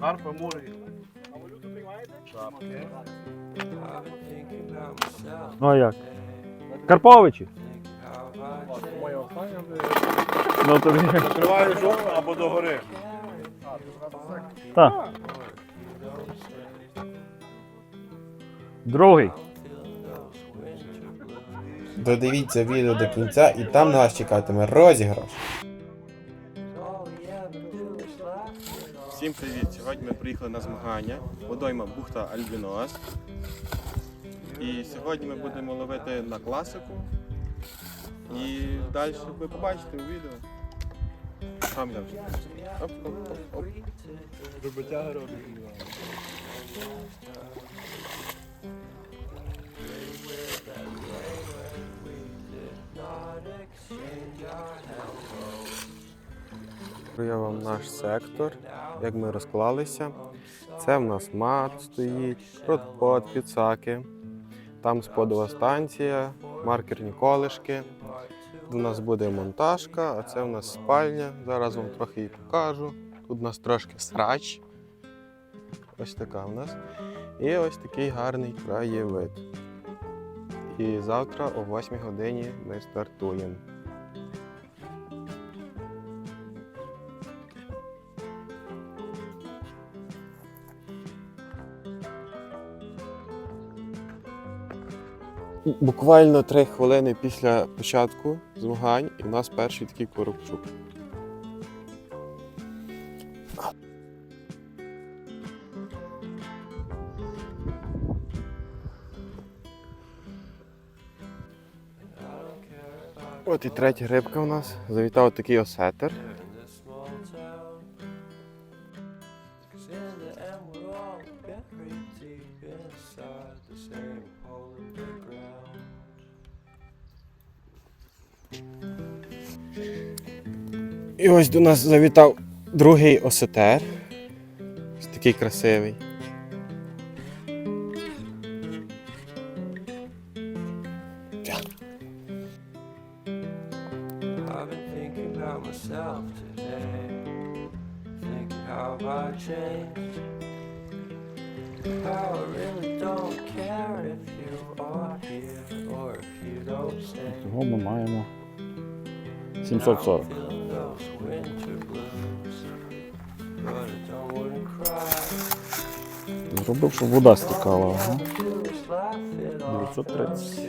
Карпа, море. А валюту приймаєте? Ну а як? Карповичі? Моя остання Ну тобі. Закриваю жовту або догори. Так. Другий. Додивіться відео до кінця і там на вас чекатиме розіграш. Всім привіт! Сьогодні ми приїхали на змагання. Водойма бухта Альбінос. І сьогодні ми будемо ловити на класику. І далі ви побачите у відео. Там я вже. Оп, оп, оп, оп. Вибиття робить. Я вам наш сектор, як ми розклалися. Це в нас мат стоїть, родпод, підсаки. Там сподова станція, маркерні колишки. У нас буде монтажка, а це у нас спальня. Зараз вам трохи її покажу. Тут у нас трошки срач. Ось така у нас. І ось такий гарний краєвид. І завтра о 8 годині ми стартуємо. Буквально три хвилини після початку змагань і в нас перший такий коробчук. От і третя рибка у нас. Завітав такий осетер. ось до нас завітав другий осетер. Такий красивий. Того ми маємо 740. зробив, щоб вода стікала. 930.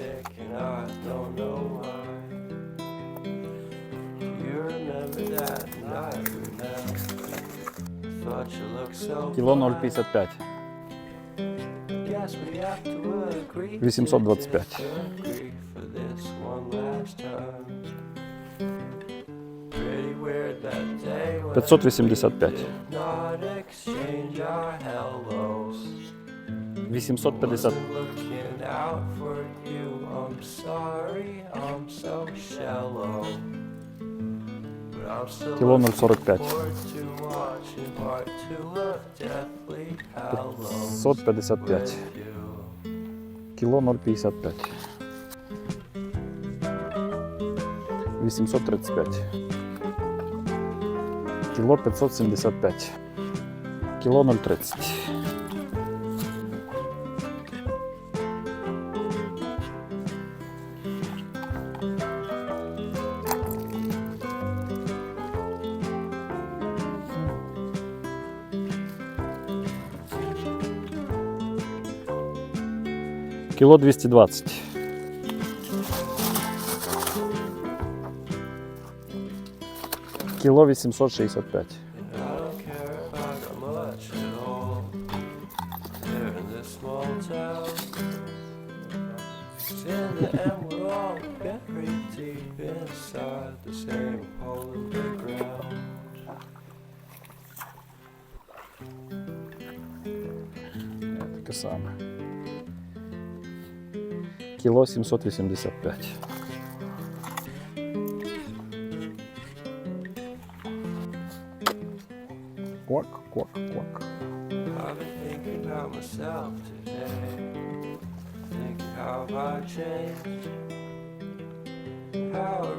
Кіло 0,55. 825. Пятьсот восемьдесят пять. 850. Кіло 0,45. 555. Кіло 0,55. 835. Кіло 575. Кіло 0,30. Кіло 220. Кіло 865. Таке саме. Кіло 785. Квак, квак, квак.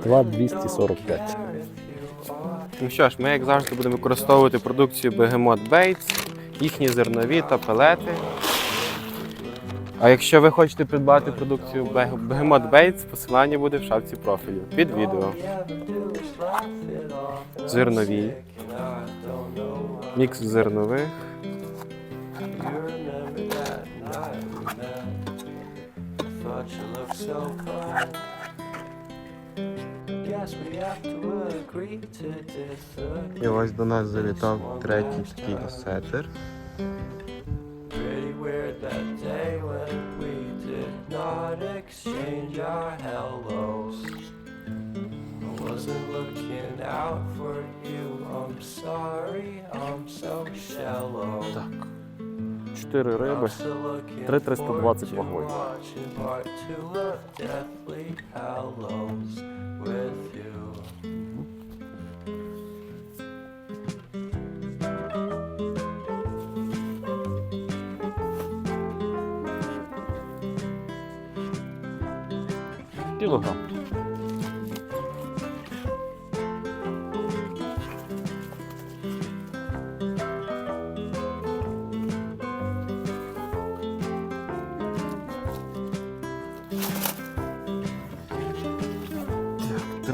Два really 245. don't care if you are Ну що ж, ми, як завжди, будемо використовувати продукцію Behemoth Baits, їхні зернові та пелети. А якщо ви хочете придбати продукцію Beh- Behemoth Baits, посилання буде в шапці профілю під відео. Зернові, мікс зернових. І ось до нас завітав третій такий осетер. out for you. I'm sorry, I'm so shallow. Так. Чотири риби. 3,320 вагою. Part two of Deathly Hallows with you. Кілограм.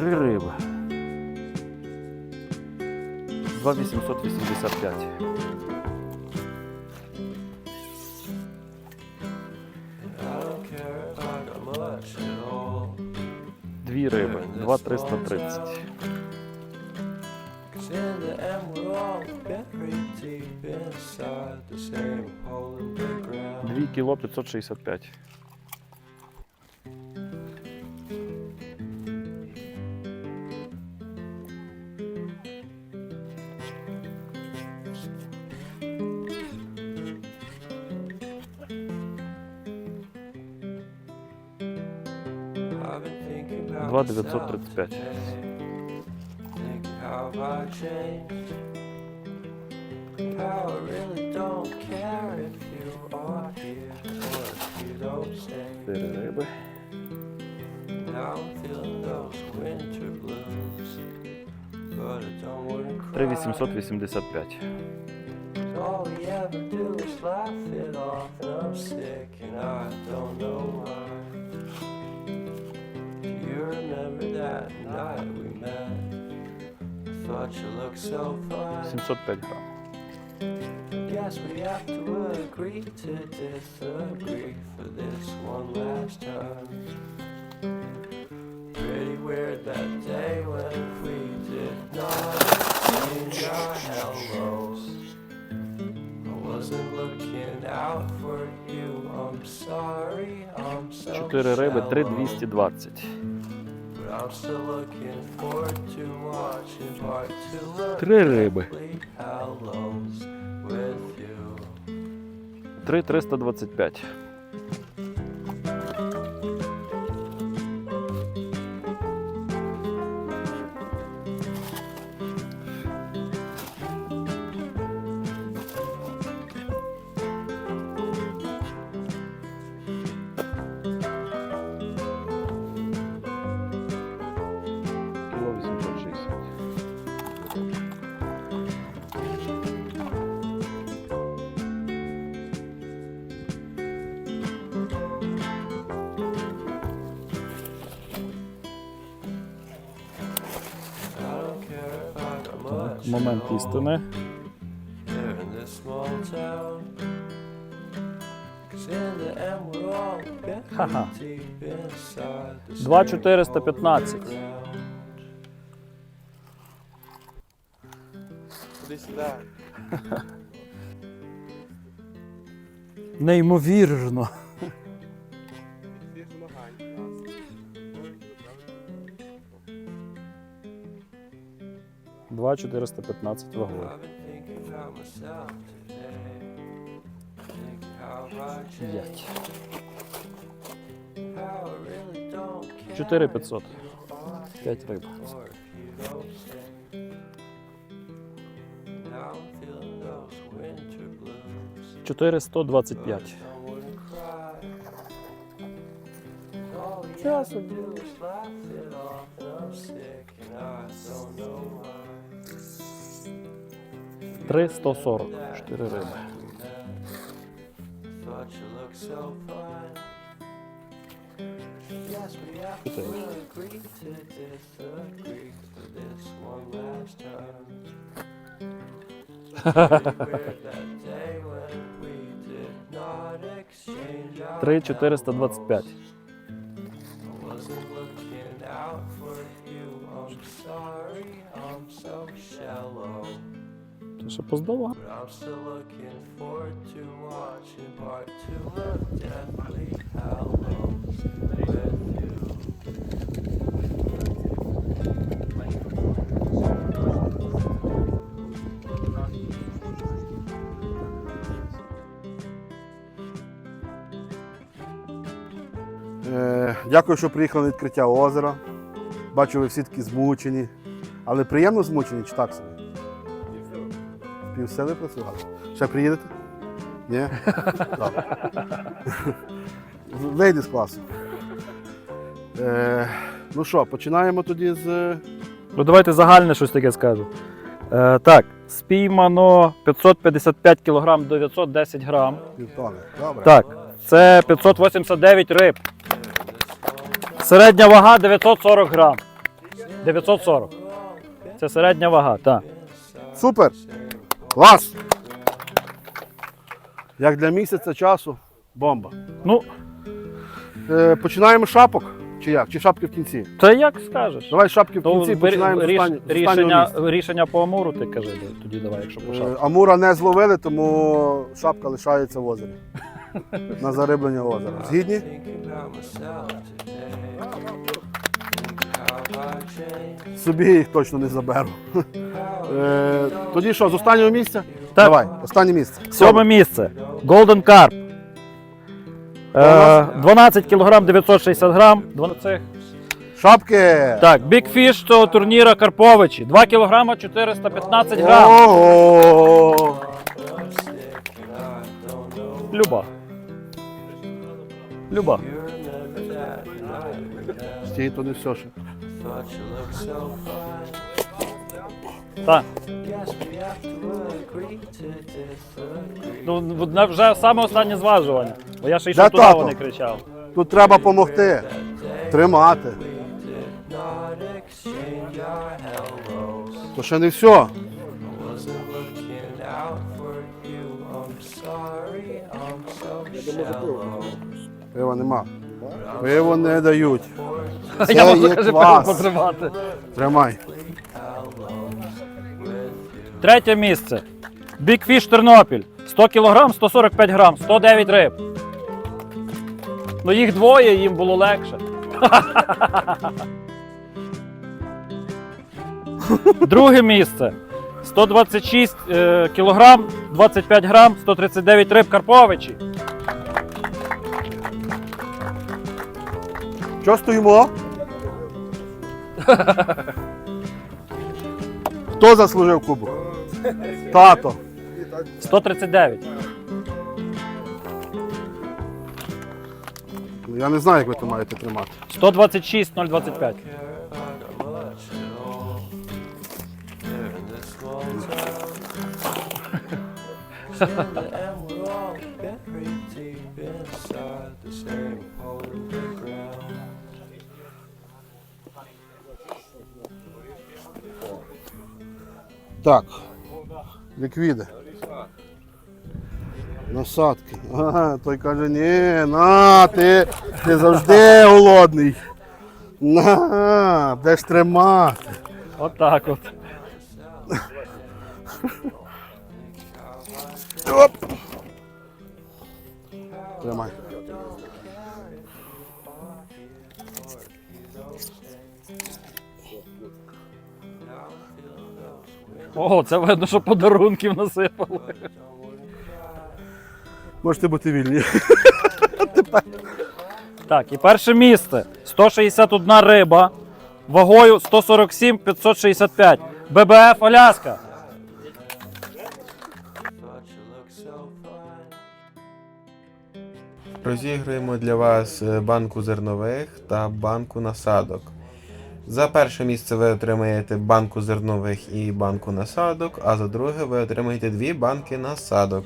Три риби. 2885. Дві риби, 2330. Дві кіло 565. 2 935. Перериби. Три вісімсот. All ever do is laugh it off, and I'm sick, and I don't know why Do you remember that night we met? I thought you looked so fine. 705 грам. Guess we have to agree to disagree for this one last time. Pretty weird that day when we did not exchange our hellos. I wasn't looking out for you. I'm sorry, I'm so 4 риби, shallow. 3,220. Три риби. Deathly Hallows with you. All buried Ха-ха. deep inside 2415 вагон. П'ять. 4500. 5 риб. Чотири сто двадцять п'ять. Часу. 340. 4 риби. Три чотириста двадцять п'ять. You. Е, дякую, що приїхали на відкриття озера. Бачу, ви всі такі змучені. Але приємно змучені чи так собі? Півсили працювали. Ще приїдете? Ні? Добре. Вийди з класу. Е, ну що, починаємо тоді з. Ну давайте загальне щось таке скажу. Е, так, спіймано 555 кг 910 грам. Півтони. Добре. Так, це 589 риб. Середня вага 940 грам. 940. Це середня вага, так. Супер! Клас! Як для місяця часу, бомба. Ну, Е, починаємо з шапок? Чи як? Чи шапки в кінці? це як скажеш. Давай шапки в Ну, кінці, бері- починаємо з ріш- останнього- з останнього рішення, місця. рішення по Амуру ти кажи тоді давай, якщо Е, почав. Амура не зловили, тому шапка лишається в озері. На зариблення озера. Згідні? Собі їх точно не заберу. Е, тоді що, з останнього місця? Так. Давай, останнє місце. Сьоме місце. Golden Carp. Е, 12 кг 960 грам. 12. Шапки! Так, Big Fish цього турніра Карповичі. 2 кг 415 грам. Ого! Люба. Люба. Стій, то не все ще. Так. Ну, на- вже саме останнє зважування. Бо я ще Да, йшов туди, тато. вони кричав. Тут треба допомогти. Тримати. То ще не все. Пива нема. Пиво не дають. Це Я можу є каже клас. потримати. Тримай. Третє місце. Big Fish Тернопіль. 100 кг 145 грам, 109 риб. Ну їх двоє, їм було легше. Друге місце. 126 е, кг, 25 грам, 139 риб Карповичі. Що стоїмо? Хто заслужив кубок? Тато. 139. Ну, Я не знаю, як ви то маєте тримати. 126 025. Так. Ліквіди. Насадки. Ага, той каже, ні, на, ти, ти завжди голодний. На, будеш тримати. Отак от. Оп. Тримай. О, це видно, що подарунків насипали. Можете бути вільні. Так, і перше місце. 161 риба. Вагою 147 565. ББФ Аляска. Розіграємо для вас е, банку зернових та банку насадок. За перше місце ви отримаєте банку зернових і банку насадок, а за друге ви отримаєте дві банки насадок.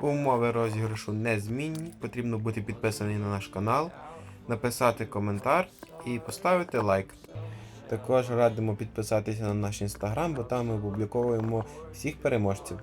Умови розіграшу незмінні. Потрібно бути підписаний на наш канал, написати коментар і поставити лайк. Також радимо підписатися на наш інстаграм, бо там ми публіковуємо всіх переможців.